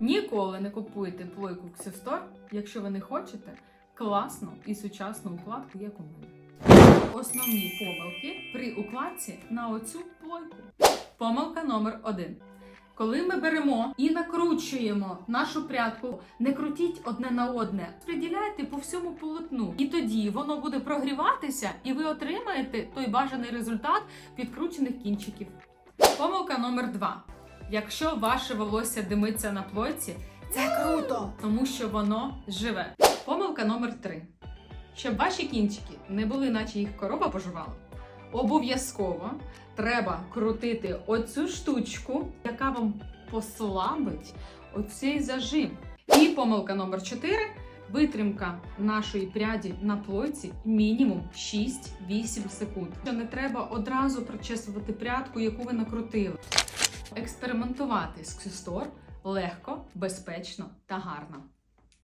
Ніколи не купуйте плойку Ксістор, якщо ви не хочете класну і сучасну укладку, як у мене. Основні помилки при укладці на оцю плойку. Помилка номер один. Коли ми беремо і накручуємо нашу прядку, не крутіть одне на одне, приділяйте по всьому полотну. І тоді воно буде прогріватися, і ви отримаєте той бажаний результат підкручених кінчиків. Помилка номер два. Якщо ваше волосся димиться на плойці, це круто, тому що воно живе. Помилка номер три. Щоб ваші кінчики не були, наче їх корова пожувала, обов'язково треба крутити оцю штучку, яка вам послабить оцей зажим. І помилка номер 4 витримка нашої пряді на плойці мінімум 6-8 секунд. Не треба одразу причесувати прядку, яку ви накрутили. Експериментувати з Ксюстор легко, безпечно та гарно.